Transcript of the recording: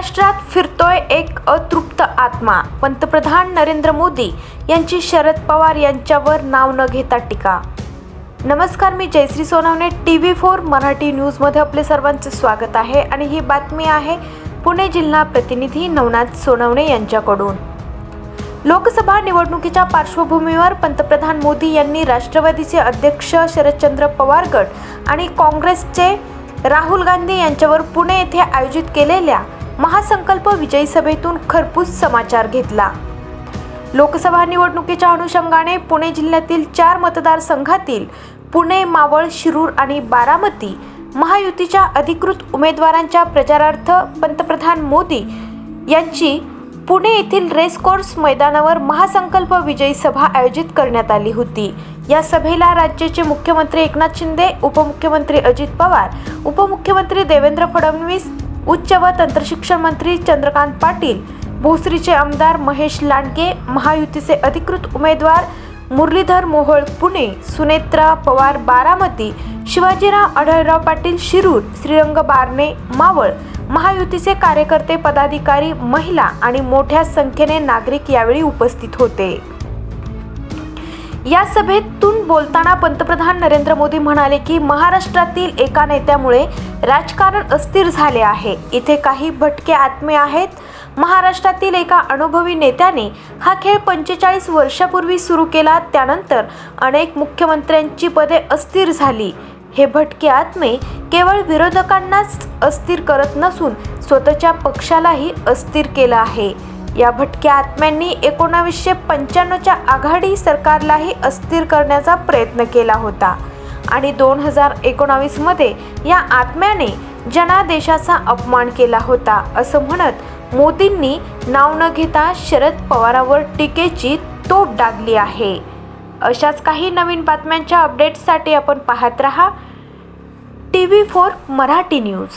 महाराष्ट्रात फिरतोय एक अतृप्त आत्मा. पंतप्रधान नरेंद्र मोदी यांची शरद पवार यांच्यावर नाव न घेता टीका. नमस्कार मी Jayashree Sonawane T V four Marathi न्यूजमध्ये आपले सर्वांचे स्वागत आहे आणि ही बातमी आहे पुणे जिल्हा प्रतिनिधी नवनाथ सोनवणे यांच्याकडून. लोकसभा निवडणुकीच्या पार्श्वभूमीवर पंतप्रधान मोदी यांनी राष्ट्रवादीचे अध्यक्ष शरदचंद्र पवार गट आणि काँग्रेसचे राहुल गांधी यांच्यावर पुणे येथे आयोजित केलेल्या महासंकल्प विजयी सभेतून खरपूस समाचार घेतला. लोकसभा निवडणुकीच्या अनुषंगाने पुणे जिल्ह्यातील चार मतदारसंघातील पुणे मावळ शिरूर आणि बारामती महायुतीच्या अधिकृत उमेदवारांच्या प्रचारार्थ पंतप्रधान मोदी यांची पुणे येथील रेसकोर्स मैदानावर महासंकल्प विजयी सभा आयोजित करण्यात आली होती. या सभेला राज्याचे मुख्यमंत्री एकनाथ शिंदे उपमुख्यमंत्री अजित पवार उपमुख्यमंत्री देवेंद्र फडणवीस उच्च व तंत्रशिक्षण मंत्री चंद्रकांत पाटील भोसरीचे आमदार महेश लांडगे महायुतीचे अधिकृत उमेदवार मुरलीधर मोहोळ पुणे सुनेत्रा पवार बारामती शिवाजीराव आढळराव पाटील शिरूर श्रीरंग बारणे मावळ महायुतीचे कार्यकर्ते पदाधिकारी महिला आणि मोठ्या संख्येने नागरिक यावेळी उपस्थित होते. या सभेतून बोलताना पंतप्रधान नरेंद्र मोदी म्हणाले की महाराष्ट्रातील एका नेत्यामुळे राजकारण अस्थिर झाले आहे. इथे काही भटके आत्मे आहेत. महाराष्ट्रातील एका अनुभवी नेत्याने हा खेळ पंचेचाळीस वर्षापूर्वी सुरू केला. त्यानंतर अनेक मुख्यमंत्र्यांची पदे अस्थिर झाली. हे भटके आत्मे केवळ विरोधकांनाच अस्थिर करत नसून स्वतःच्या पक्षालाही अस्थिर केलं आहे. या भटक्या आत्म्यांनी एकोणावीसशे पंच्याण्णवच्या आघाडी सरकारलाही अस्थिर करण्याचा प्रयत्न केला होता. आणि दोन हजार एकोणावीसमध्ये या आत्म्याने जनादेशाचा अपमान केला होता असं म्हणत मोदींनी नाव न घेता शरद पवारावर टीकेची तोप डागली आहे. अशाच काही नवीन बातम्यांच्या अपडेट्ससाठी आपण पाहत रहा. T V four Marathi news.